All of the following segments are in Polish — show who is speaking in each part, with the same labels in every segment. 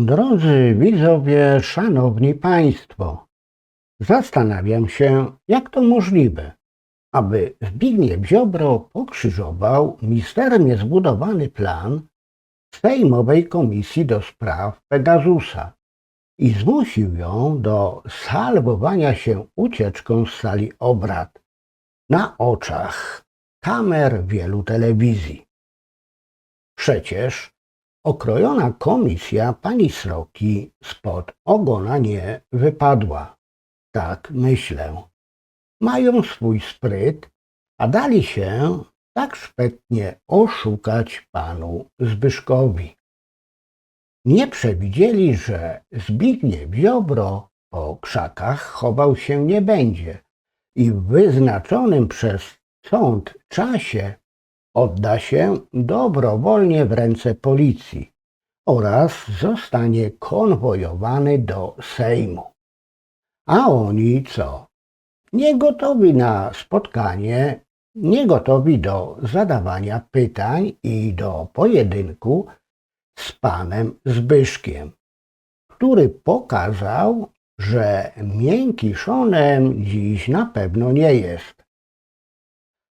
Speaker 1: Drodzy widzowie, szanowni państwo, zastanawiam się, jak to możliwe, aby Zbigniew Ziobro pokrzyżował misternie zbudowany plan Sejmowej Komisji do Spraw Pegasusa i zmusił ją do salwowania się ucieczką z sali obrad na oczach kamer wielu telewizji. Przecież okrojona komisja pani Sroki spod ogona nie wypadła. Tak myślę. Mają swój spryt, a dali się tak szpetnie oszukać panu Zbyszkowi. Nie przewidzieli, że Zbigniew Ziobro po krzakach chował się nie będzie i w wyznaczonym przez sąd czasie odda się dobrowolnie w ręce policji oraz zostanie konwojowany do Sejmu. A oni co? Nie gotowi na spotkanie, nie gotowi do zadawania pytań i do pojedynku z panem Zbyszkiem, który pokazał, że miękiszonem dziś na pewno nie jest.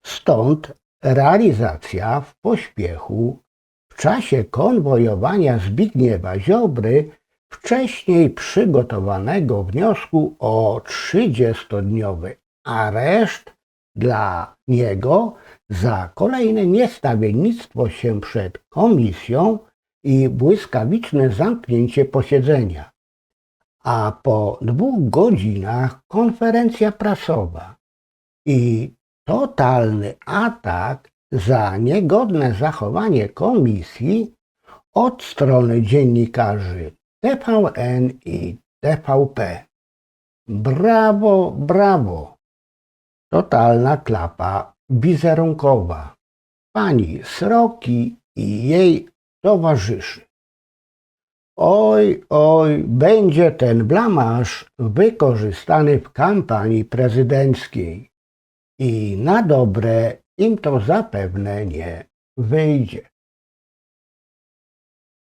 Speaker 1: Stąd realizacja w pośpiechu w czasie konwojowania Zbigniewa Ziobry wcześniej przygotowanego wniosku o 30-dniowy areszt dla niego za kolejne niestawiennictwo się przed komisją i błyskawiczne zamknięcie posiedzenia. A po dwóch godzinach konferencja prasowa i totalny atak za niegodne zachowanie komisji od strony dziennikarzy TVN i TVP. Brawo, brawo! Totalna klapa wizerunkowa pani Sroki i jej towarzyszy. Oj, oj, będzie ten blamaż wykorzystany w kampanii prezydenckiej i na dobre im to zapewne nie wyjdzie.